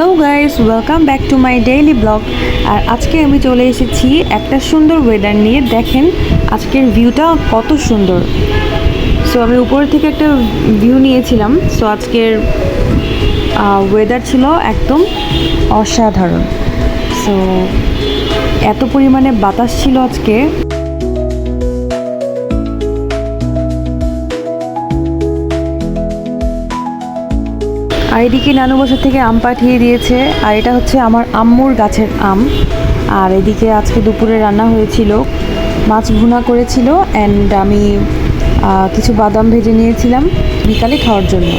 Hello guys welcome back to my daily blog আর আজকে আমি চলে এসেছি একটা সুন্দর ওয়েদার নিয়ে। দেখেন, আজকের ভিউটা কত সুন্দর। সো আমি উপর থেকে একটা ভিউ নিয়েছিলাম। সো আজকের ওয়েদার ছিল একদম অসাধারণ। সো এত পরিমাণে বাতাস ছিল আজকে। আর এদিকে নানু বছর থেকে আম পাঠিয়ে দিয়েছে, আর এটা হচ্ছে আমার আম্মুর গাছের আম। আর এদিকে আজকে দুপুরে রান্না হয়েছিল, মাছ ভুনা করেছিল অ্যান্ড আমি কিছু বাদাম ভেজে নিয়েছিলাম বিকালে খাওয়ার জন্য।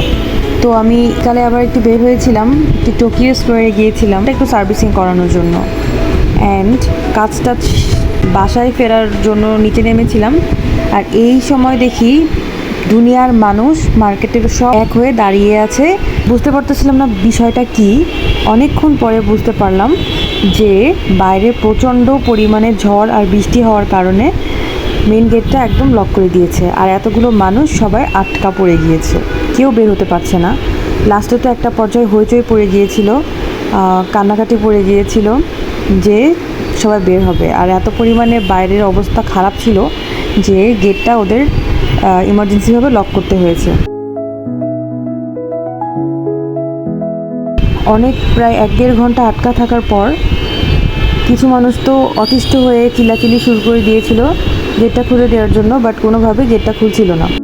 তো আমি বিকালে আবার একটু বের হয়েছিলাম, একটু টোকিও স্টোরে গিয়েছিলাম, একটু সার্ভিসিং করানোর জন্য। অ্যান্ড কাজ টাজ বাসায় ফেরার জন্য নিচে নেমেছিলাম। আর এই সময় দেখি দুনিয়ার মানুষ মার্কেটের সব এক হয়ে দাঁড়িয়ে আছে। বুঝতে পারতেছিলাম না বিষয়টা কি। অনেকক্ষণ পরে বুঝতে পারলাম যে বাইরে প্রচণ্ড পরিমাণে ঝড় আর বৃষ্টি হওয়ার কারণে মেন গেটটা একদম লক করে দিয়েছে। আর এতগুলো মানুষ সবাই আটকা পড়ে গিয়েছে। কেউ বের হতে পারছে না। লাস্টে তো একটা পর্যায়ে হইচই পড়ে গিয়েছিল কান্নাকাটি পড়ে গিয়েছিল যে সবাই বের হবে। আর এত পরিমাণে বাইরের অবস্থা খারাপ ছিল যে গেটটা ওদের ইমার্জেন্সিভাবে লক করতে হয়েছে। অনেক প্রায় এক দেড় ঘণ্টা আটকা থাকার পর কিছু মানুষ তো অতিষ্ঠ হয়ে চিলাচিলি শুরু করে দিয়েছিল গেটটা খুলে দেওয়ার জন্য বাট কোনোভাবে গেটটা খুলছিল না।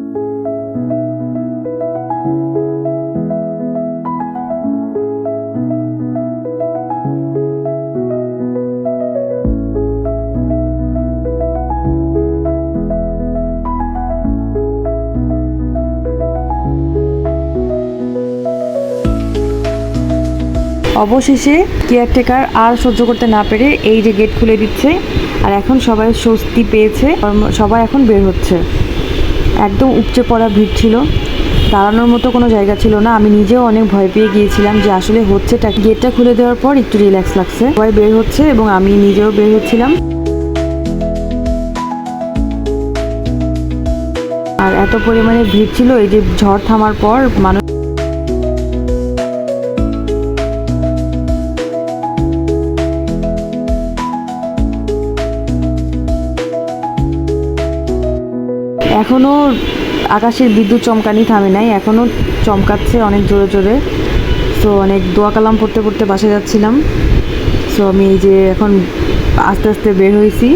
অবশেষে কেয়ারটেকার আর সহ্য করতে না পেরে এই যে গেট খুলে দিচ্ছে, আর এখন সবাই স্বস্তি পেয়েছে সবাই এখন বের হচ্ছে। একদম উপচে পড়া ভিড় ছিল। দাঁড়ানোর মতো কোনো জায়গা ছিল না। আমি নিজেও অনেক ভয় পেয়ে গিয়েছিলাম যে আসলে হচ্ছে। গেটটা খুলে দেওয়ার পর একটু রিল্যাক্স লাগছে। সবাই বের হচ্ছে এবং আমি নিজেও বের হচ্ছিলাম। আর এত পরিমাণে ভিড় ছিল, এই যে ঝড় থামার পর মানুষ এখনও আকাশের বিদ্যুৎ চমকানি থামে নাই, এখনও চমকাচ্ছে অনেক জোরে জোরে। সো অনেক দোয়া কালাম পড়তে পড়তে বাসে যাচ্ছিলাম। সো আমি এই যে এখন আস্তে আস্তে বের হয়েছি।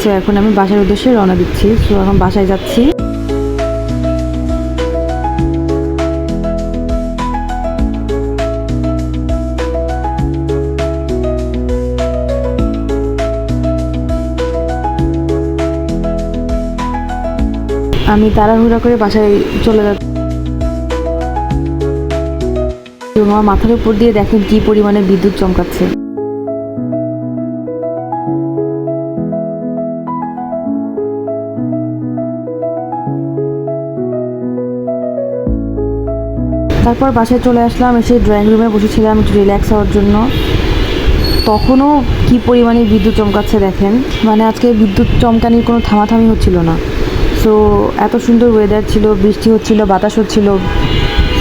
সো এখন আমি বাসার উদ্দেশ্যে রওনা দিচ্ছি। সো এখন বাসায় যাচ্ছি। আমি তাড়াহুড়া করে বাসায় চলে যাচ্ছি। আমার মাথার উপর দিয়ে দেখেন কি পরিমাণে বিদ্যুৎ চমকাচ্ছে। তারপর বাসায় চলে আসলাম, এসে ড্রয়িং রুমে বসেছিলাম একটু রিল্যাক্স হওয়ার জন্য। তখনও কি পরিমাণে বিদ্যুৎ চমকাচ্ছে দেখেন। মানে আজকে বিদ্যুৎ চমকানির কোনো থামাথামি হচ্ছিল না। সো এত সুন্দর ওয়েদার ছিল, বৃষ্টি হচ্ছিল, বাতাস হচ্ছিল।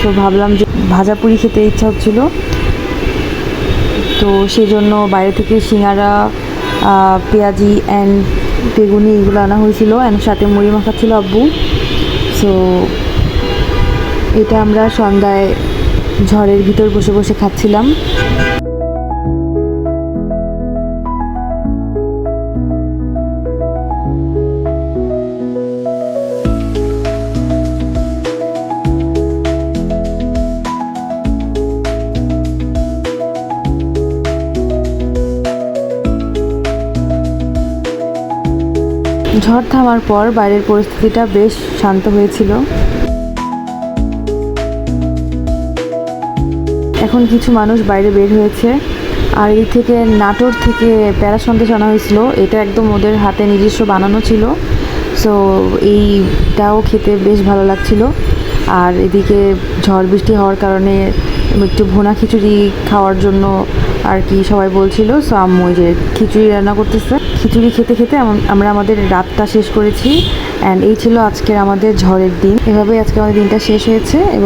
তো ভাবলাম যে ভাজা পুরি খেতে ইচ্ছা হচ্ছিল। তো সেই জন্য বাইরে থেকে সিঙ্গারা পেঁয়াজি অ্যান্ড বেগুনি এগুলো আনা হয়েছিল। অ্যান্ড সাথে মুড়ি মাখা ছিল আব্বু। সো এটা আমরা সন্ধ্যায় ঝড়ের ভিতর বসে বসে খাচ্ছিলাম। ঝড় থামার পর বাইরের পরিস্থিতিটা বেশ শান্ত হয়েছিল। এখন কিছু মানুষ বাইরে বের হয়েছে। আর এই থেকে নাটোর থেকে প্যারা সন্দেশ আনা হয়েছিল। এটা একদম ওদের হাতে নিজস্ব বানানো ছিল। সো এইটাও খেতে বেশ ভালো লাগছিল। আর এদিকে ঝড় বৃষ্টি হওয়ার কারণে একটু ভুনা খিচুড়ি খাওয়ার জন্য আর কি সবাই বলছিল, সো আম্মু যে খিচুড়ি রান্না করতেছে। খিচুড়ি খেতে খেতে আমরা আমাদের রাতটা শেষ করেছি। অ্যান্ড এই ছিল আজকের আমাদের ঝড়ের দিন। এভাবেই আজকে আমাদের দিনটা শেষ হয়েছে এবং